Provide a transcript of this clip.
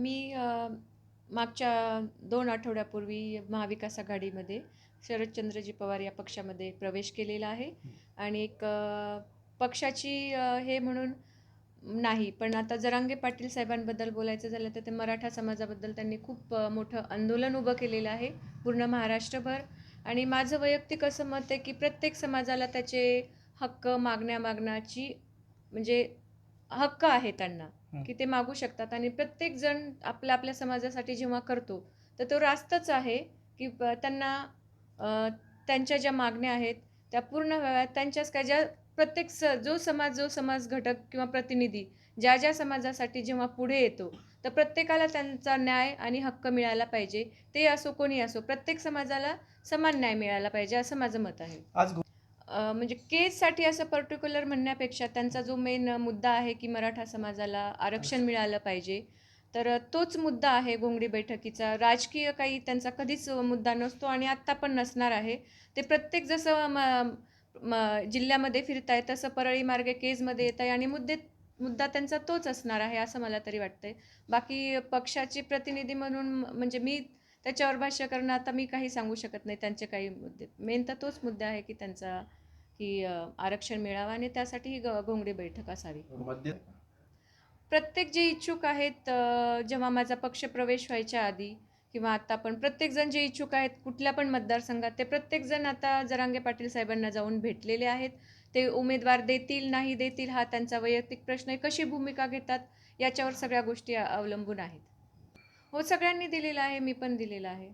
मी मागच्या दोन आठवड्यापूर्वी महाविकास आघाडीमध्ये शरदचंद्रजी पवार या पक्षामध्ये प्रवेश केलेला आहे. आणि एक पक्षाची हे म्हणून नाही पण आता जरांगे पाटील साहेबांबद्दल बोलायचं झालं तर ते मराठा समाजाबद्दल त्यांनी खूप मोठं आंदोलन उभं केलेलं आहे पूर्ण महाराष्ट्रभर. आणि माझं वैयक्तिक असं मत आहे की प्रत्येक समाजाला त्याचे हक्क मागण्या मागण्याची म्हणजे हक्क आहे त्यांना. की ते मागू शकतात. आणि प्रत्येक जण आपल्या आपल्या समाजासाठी जेव्हा करतो तर तो रास्तच आहे की त्यांना त्यांच्या ज्या मागण्या आहेत त्या पूर्ण व्हाव्यात. त्यांच्याच काय ज्या प्रत्येक स जो समाज जो समाज घटक किंवा प्रतिनिधी ज्या ज्या समाजासाठी जेव्हा पुढे येतो तर प्रत्येकाला त्यांचा न्याय आणि हक्क मिळाला पाहिजे. ते असो कोणी असो प्रत्येक समाजाला समान न्याय मिळाला पाहिजे असं माझं मत आहे. आज म्हणजे केससाठी असं पर्टिक्युलर म्हणण्यापेक्षा त्यांचा जो मेन मुद्दा आहे की मराठा समाजाला आरक्षण मिळालं पाहिजे तर तोच मुद्दा आहे घोंगडी बैठकीचा. राजकीय काही त्यांचा कधीच मुद्दा नसतो आणि आत्ता पण नसणार आहे. ते प्रत्येक जसं म म जिल्ह्यामध्ये फिरताय तसं परळी मार्गे केजमध्ये येत आहे आणि मुद्दे मुद्दा त्यांचा तोच असणार आहे असं मला तरी वाटतंय. बाकी पक्षाची प्रतिनिधी म्हणून म्हणजे मी त्याच्यावर भाष्य करणं आता मी काही सांगू शकत नाही त्यांचे काही मुद्दे. मेन तर तोच मुद्दा आहे की त्यांचा की आरक्षण मिळावं आणि त्यासाठी ही घोंगडी बैठक असावी. मध्य प्रत्येक जे इच्छुक आहेत जेव्हा माझा पक्ष प्रवेश व्हायच्या आधी किंवा आता पण प्रत्येकजण जे इच्छुक आहेत कुठल्या पण मतदारसंघात ते प्रत्येकजण आता जरांगे पाटील साहेबांना जाऊन भेटलेले आहेत. ते उमेदवार देतील नाही देतील हा त्यांचा वैयक्तिक प्रश्न आहे. कशी भूमिका घेतात याच्यावर सगळ्या गोष्टी अवलंबून आहेत. हो सगळ्यांनी दिलेला आहे मी पण दिलेला आहे.